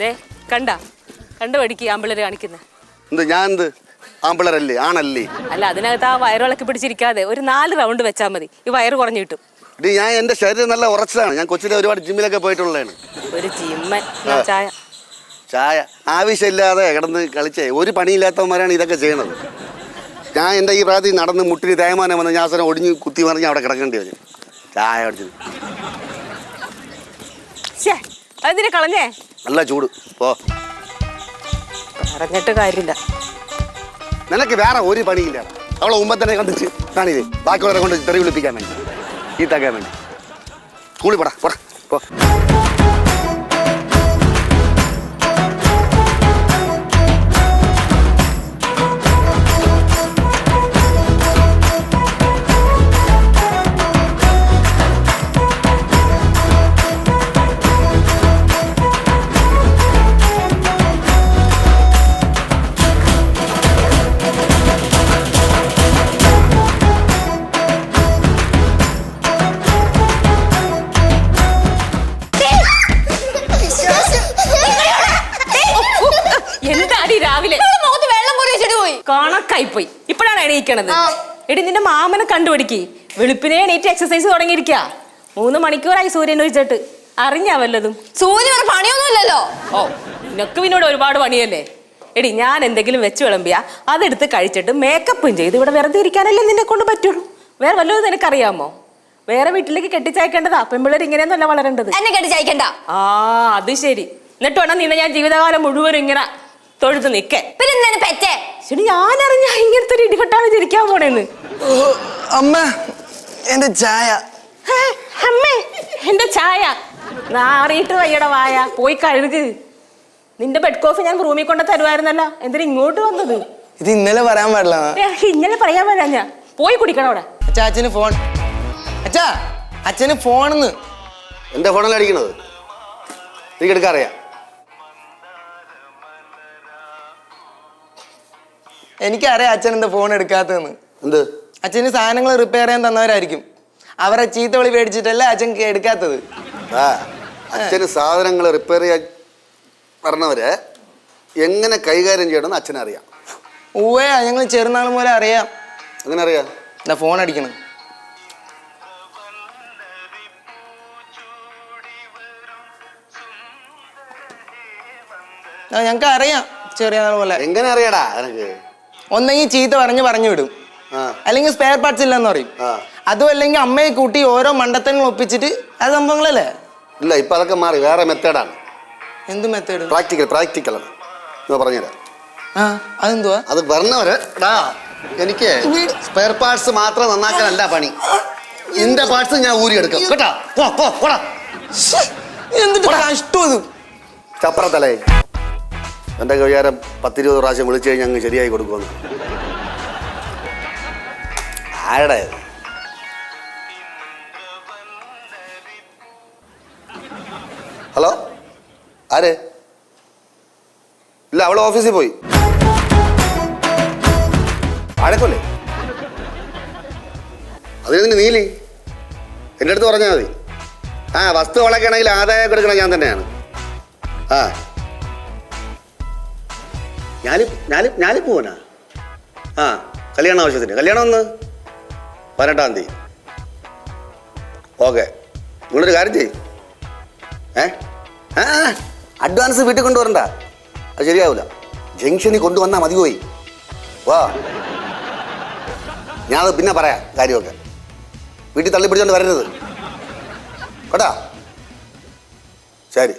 ദേ കണ്ട. കണ്ടു പഠിക്കുക ആമ്പിളര് കാണിക്കുന്നത് എന്ത് ഞാൻ എന്ത് ആമ്പിളരല്ലേ ആണല്ലേ? അല്ല അതിനകത്ത് ആ വയറിളക്കി പിടിച്ചിരിക്കാതെ ഒരു നാല് റൗണ്ട് വെച്ചാൽ മതി. ഈ വയറ് കുറഞ്ഞു കിട്ടും. ഇത് ഞാൻ എന്റെ ശരീരം നല്ല ഉറച്ചതാണ്. ഞാൻ കൊച്ചിലെ ഒരുപാട് ജിമ്മിലൊക്കെ പോയിട്ടുള്ളതാണ്. ഒരു ജിമ്മൻ ചായ. ചായ. ആവശ്യമില്ലാതെ കിടന്ന് കളിച്ചേ. ഒരു പണിയില്ലാത്തവന്മാരാണ് ഇതൊക്കെ ചെയ്യണത് ഞാൻ എന്റെ ഈ പ്രായത്തിൽ നടന്ന് മുട്ടിന് തേയ്മാനം വന്ന് ഞാൻ അവസരം ഒടിഞ്ഞ് കുത്തി മറിഞ്ഞ് അവിടെ കിടക്കേണ്ടി വരും. ചായ അടിച്ചത് ഷേ അതിനെ കളഞ്ഞേ? നല്ല ചൂട്. പോ. പറഞ്ഞിട്ട് കാര്യമില്ല. നിനക്ക് വേറെ ഒരു പണിയില്ല. അവളെ തന്നെ കണ്ടിട്ട് കാണിത് ബാക്കിയുള്ളവരെ കൊണ്ട് തെറി വിളിപ്പിക്കാൻ വേണ്ടി. ഈ തക്കാൻ വേണ്ടി സ്കൂളിൽ പോടാ പോടാ പോ. പോയി ഇപ്പോഴാണ് എണീക്കണത്. എടി നിന്റെ മാമനെ കണ്ടുപിടിക്ക്. വെളുപ്പിനെ എണീറ്റ് എക്സസൈസ് തുടങ്ങിയിരിക്ക. മൂന്ന് മണിക്കൂറായി സൂര്യൻ ഒഴിച്ചിട്ട്. അറിഞ്ഞാ വല്ലതും സൂര്യൻ പണിയൊന്നുമില്ലല്ലോ. ഓ നിനക്ക് പിന്നോട് ഒരുപാട് പണിയല്ലേ? എടി ഞാൻ എന്തെങ്കിലും വെച്ച് വിളമ്പിയാ അതെടുത്ത് കഴിച്ചിട്ട് മേക്കപ്പും ചെയ്ത് ഇവിടെ വെറുതെ ഇരിക്കാനല്ലേ നിന്നെ കൊണ്ട് പറ്റുള്ളൂ. വേറെ വല്ലതും നിനക്കറിയാമോ? വേറെ വീട്ടിലേക്ക് കെട്ടിച്ചയക്കേണ്ടതാ. പെൺപിള്ളേർ ഇങ്ങനെയൊന്നല്ല വളരേണ്ടത്. എന്നെ കെട്ടിച്ചയക്കണ്ട. ആ അത് ശരി. എന്നിട്ട് വേണം നിന്നെ ഞാൻ ജീവിതകാലം മുഴുവനും ഇങ്ങനെ തൊഴുത്ത് നിക്കേ പിന്നെ പെറ്റേ? ശരി ഞാനറിഞ്ഞ ഇങ്ങനത്തെ ഒരു ഇടികെട്ടാണ് ജനിക്കാൻ പോണേന്ന്. അമ്മ എന്റെ ചായ. അമ്മേ എന്റെ ചായ. നാറിയിട്ട് വയ്യട വായ. പോയി കഴുക്. നിന്റെ ബെഡ് കോഫി ഞാൻ റൂമിൽ കൊണ്ട് തരുമായിരുന്നല്ലോ എന്തിനാ ഇങ്ങോട്ട് വന്നത്? ഇത് ഇന്നലെ പറയാൻ പാടില്ല. ഇന്നലെ പറയാൻ പാടില്ല ഞാൻ. പോയി കുടിക്കണം അവിടെ. അച്ഛാ അച്ഛന് ഫോൺ അച്ഛാ അച്ഛന് ഫോണെന്ന് എന്റെ ഫോണല്ല അടിക്കണത്? എനിക്ക് എടുക്കാറിയാം എനിക്കറിയാം അച്ഛൻ എന്താ ഫോൺ എടുക്കാത്തതെന്ന്. എന്ത്? അച്ഛന് സാധനങ്ങൾ റിപ്പയർ ചെയ്യാൻ തന്നവരായിരിക്കും. അവരെ ചീത്ത വിളി മേടിച്ചിട്ടല്ല അച്ഛൻ എടുക്കാത്തത്. ആ അച്ഛന് സാധനങ്ങൾ റിപ്പയർ ചെയ്യാൻ പറഞ്ഞവരെ എങ്ങനെ കൈകാര്യം ചെയ്യണമെന്ന് അച്ഛനറിയാം. ഊവേ ഞങ്ങൾ ചെറുനാൾ മുതലേ അറിയാം. എങ്ങനെ അറിയാം എന്താ ഫോൺ അടിക്കണം ഞങ്ങൾക്ക് അറിയാം ചെറിയ നാൾ പോലെ എങ്ങനെ അറിയടാ എനക്ക് ഒന്നെങ്കിൽ ചീത്ത പറഞ്ഞ് പറഞ്ഞു വിടും. അല്ലെങ്കിൽ സ്പെയർ പാർട്സ് ഇല്ലെന്ന് പറയും. അതും അല്ലെങ്കിൽ അമ്മയെ കൂട്ടി ഓരോ മണ്ടത്തങ്ങൾ ഒപ്പിച്ചിട്ട് അത് സംഭവങ്ങളല്ലേ? ഇല്ല ഇപ്പൊ അതൊക്കെ മാറി. വേറെ മെത്തേഡാണ്. എന്ത് മെത്തേഡ് പ്രാക്ടിക്കൽ പ്രാക്ടിക്കൽ ആണ്. പറഞ്ഞുതരാം അതെന്തുവാ? അത് പറഞ്ഞവര് എനിക്ക് സ്പെയർ പാർട്സ് മാത്രം നന്നാക്കാനല്ല പണി. എന്റെ പാർട്സ് ഞാൻ ഊരിയെടുക്കും കേട്ടാ? പോ പോ പോടാ. എന്തിട്ട് കഷ്ടം ഇത്? ചപ്രത്തലേ എന്റെ വിചാരം പത്തിരുപത് പ്രാവശ്യം വിളിച്ചു കഴിഞ്ഞാൽ അങ്ങ് ശരിയായി കൊടുക്കുമെന്ന്. ആരുടെ ഹലോ? ആര്? ഇല്ല അവൾ ഓഫീസിൽ പോയി. ആഴക്കല്ലേ അതിന് നീലി? എന്റെ അടുത്ത് പറഞ്ഞാൽ മതി. ആ വസ്തു വളക്കണമെങ്കിൽ ആദായം കൊടുക്കണം ഞാൻ തന്നെയാണ്. ആ. ഞാലി ഞാലി ഞാലി പോവാനാ. ആ കല്യാണ ആവശ്യത്തിന്. കല്യാണം ഒന്ന് പതിനെട്ടാം തീയതി. ഓക്കെ. നിങ്ങളൊരു കാര്യം ചെയ്യും. ഏ? ആ അഡ്വാൻസ് വീട്ടിൽ കൊണ്ടുവരണ്ട. അത് ശരിയാവില്ല ജംഗ്ഷനിൽ കൊണ്ടുവന്നാൽ മതി പോയി. വാ. ഞാനത് പിന്നെ പറയാം കാര്യമൊക്കെ. വീട്ടിൽ തള്ളിപ്പിടിച്ചോണ്ട് വരരുത്. കേട്ടാ? ശരി.